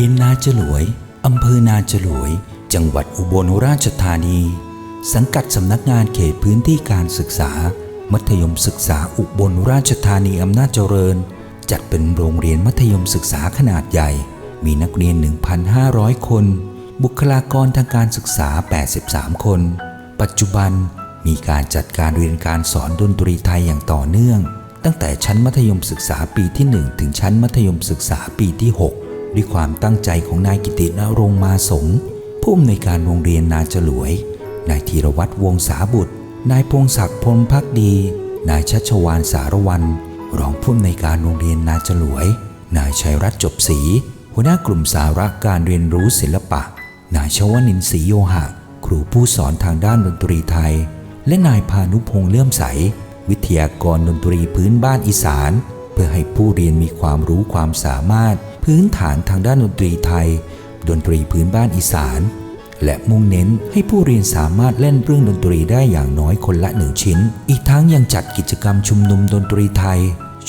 รียนนาจลวย อำเภอนาจลวย จังหวัดอุบลราชธานี สังกัดสำนักงานเขตพื้นที่การศึกษา มัธยมศึกษาอุบลราชธานีอำนาจเจริญ จัดเป็นโรงเรียนมัธยมศึกษาขนาดใหญ่ มีนักเรียน 1,500 คน บุคลากรทางการศึกษา 83 คน ปัจจุบันมีการจัดการเรียนการสอนดนตรีไทยอย่างต่อเนื่อง ตั้งแต่ชั้นมัธยมศึกษาปีที่ 1 ถึงชั้นมัธยมศึกษาปีที่ 6 ด้วยความตั้งใจของนายกิตินรงมาสงผู้อำนวยการโรงเรียนนาจลวย นายธีรวัตรวงศาบุตร นายพงศักดิ์พลพักดี นายชัชวานสารวันรองผู้อำนวยการโรงเรียนนาจลวย นายชัยรัตน์จบศรีหัวหน้ากลุ่มสาระการเรียนรู้ศิลปะ นายชวนินทร์ศรีโยหะ ครูผู้สอนทางด้านดนตรีไทย และนายพานุพงษ์เลื่อมใส วิทยากรดนตรีพื้นบ้านอีสาน พื่อให้ผู้เรียนมีความรู้ความสามารถ พื้นฐานทางด้านดนตรีไทย ดนตรีพื้นบ้านอีสาน และมุ่งเน้นให้ผู้เรียนสามารถเล่นเรื่องดนตรีได้อย่างน้อยคนละหนึ่งชิ้น อีกทั้งยังจัดกิจกรรมชุมนุมดนตรีไทย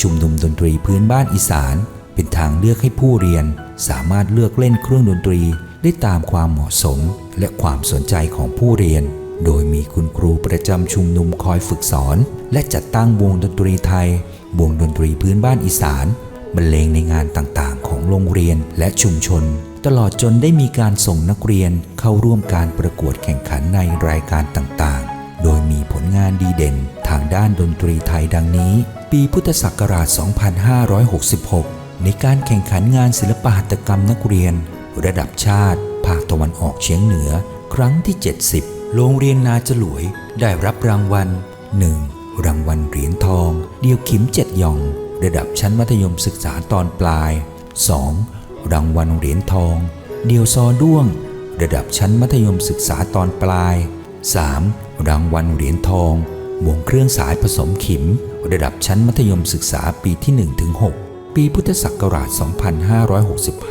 ชุมนุมดนตรีพื้นบ้านอีสาน เป็นทางเลือกให้ผู้เรียน สามารถเลือกเล่นเครื่องดนตรี ได้ตามความเหมาะสม และความสนใจของผู้เรียนโดยมีคุณครูประจำชุมนุมคอยฝึกสอน และจัดตั้งวงดนตรีไทย วงดนตรีพื้นบ้านอีสานบรรเลงในงานต่างๆ ของโรงเรียนและชุมชน ตลอดจนได้มีการส่งนักเรียนเข้าร่วมการประกวดแข่งขันในรายการต่างๆ โดยมีผลงานดีเด่นทางด้านดนตรีไทยดังนี้ ปีพุทธศักราช 2566 ในการแข่งขันงานศิลปหัตถกรรมนักเรียน ระดับชาติ ภาคตะวันออกเฉียงเหนือ ครั้งที่ 70 โรงเรียนนาจลวยได้รับรางวัล 1. รางวัลเหรียญทอง เดียวขิมเจ็ดหยอง ระดับชั้นมัธยมศึกษาตอนปลาย 2. รางวัลเหรียญทอง เดียวซอด้วง ระดับชั้นมัธยมศึกษาตอนปลาย 3. รางวัลเหรียญทองวงเครื่องสายผสมขิม ระดับชั้นมัธยมศึกษาปีที่1ถึง6ปีพุทธศักราช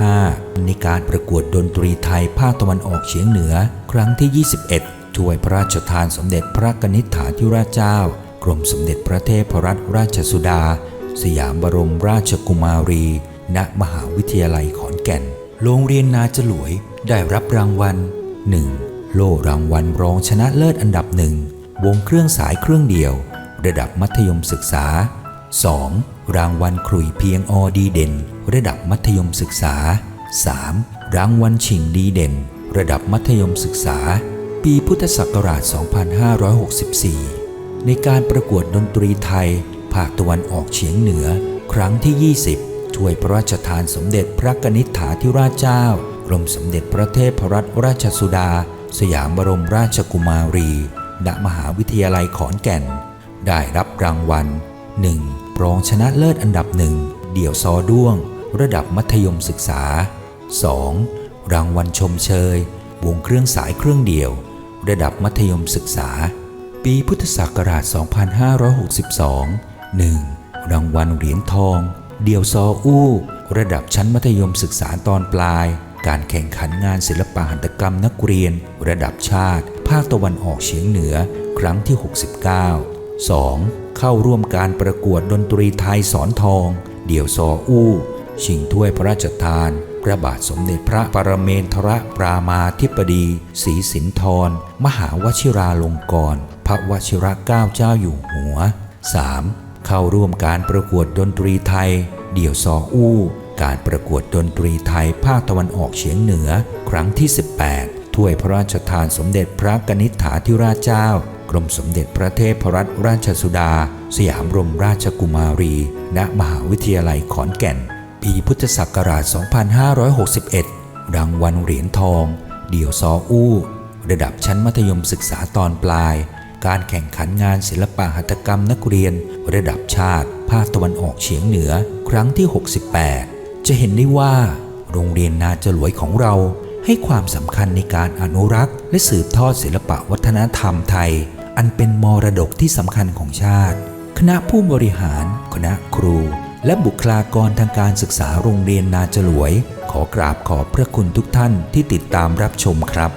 2565 ในการประกวดดนตรีไทยภาคตะวันออกเฉียงเหนือ ครั้งที่ 21 ถ้วยพระราชทานสมเด็จพระกนิษฐาธิราชเจ้า กรมสมเด็จพระเทพรัตนราชสุดา สยามบรมราชกุมารี ณ มหาวิทยาลัยขอนแก่น โรงเรียนนาจลวยได้รับรางวัล 1. โล่รางวัลรองชนะเลิศอันดับหนึ่ง วงเครื่องสายเครื่องเดียว ระดับมัธยมศึกษา 2. รางวัลครุยเพียงอดีเด่น ระดับมัธยมศึกษา 3. รางวัลชิงดีเด่น ระดับมัธยมศึกษา ปีพุทธศักราช 2564 ในการประกวดดนตรีไทย ภาคตะวันออกเฉียงเหนือ ครั้งที่ 20 ถ้วยพระราชทานสมเด็จพระกนิษฐาธิราชเจ้า กรมสมเด็จพระเทพรัตนราชสุดา สยามบรมราชกุมารี ณ มหาวิทยาลัยขอนแก่น ได้รับรางวัล 1. รองชนะเลิศอันดับหนึ่ง เดี่ยวซอด้วง ระดับมัธยมศึกษา 2. รางวัลชมเชย วงเครื่องสายเครื่องเดี่ยว ระดับมัธยมศึกษา ปีพุทธศักราช 2562 1. รางวัลเหรียญทอง เดี่ยวซออู้ ระดับชั้นมัธยมศึกษาตอนปลาย การแข่งขันงานศิลปะหัตถกรรมนักเรียน ระดับชาติ ภาคตะวันออกเฉียงเหนือ ครั้งที่ 69 2. เข้าร่วมการประกวดดนตรีไทยสอนทอง เดี่ยวซออู้ ชิงถ้วยพระราชทาน พระบาทสมเด็จพระปรเมนทรปรามาธิบดีศรีสินธรมหาวชิราลงกรณ์ ระวชิรเกล้าเจ้าอยู่หัว 3. เข้าร่วมการประกวดดนตรีไทย เดี่ยวซออู้ การประกวดดนตรีไทยภาคตะวันออกเฉียงเหนือ ครั้งที่ 18 ถ้วยพระราชทานสมเด็จพระกนิษฐาธิราชเจ้ากรมสมเด็จพระเทพรัตนราชสุดา สยามรมราชกุมารี ณ มหาวิทยาลัยขอนแก่น ปีพุทธศักราช 2561 รางวัลเหรียญทอง เดี่ยวซออู้ ระดับชั้นมัธยมศึกษาตอนปลาย การแข่งขันงานศิลปะหัตถกรรมนักเรียน ระดับชาติ ภาคตะวันออกเฉียงเหนือ ครั้งที่ 68 จะเห็นได้ว่า โรงเรียนนาจลวยของเราให้ความสำคัญในการอนุรักษ์ และสืบทอดศิลปะวัฒนธรรมไทย อันเป็นมรดกที่สำคัญของชาติ คณะผู้บริหาร คณะครู และบุคลากรทางการศึกษาโรงเรียนนาจลวย ขอกราบขอบพระคุณทุกท่านที่ติดตามรับชมครับ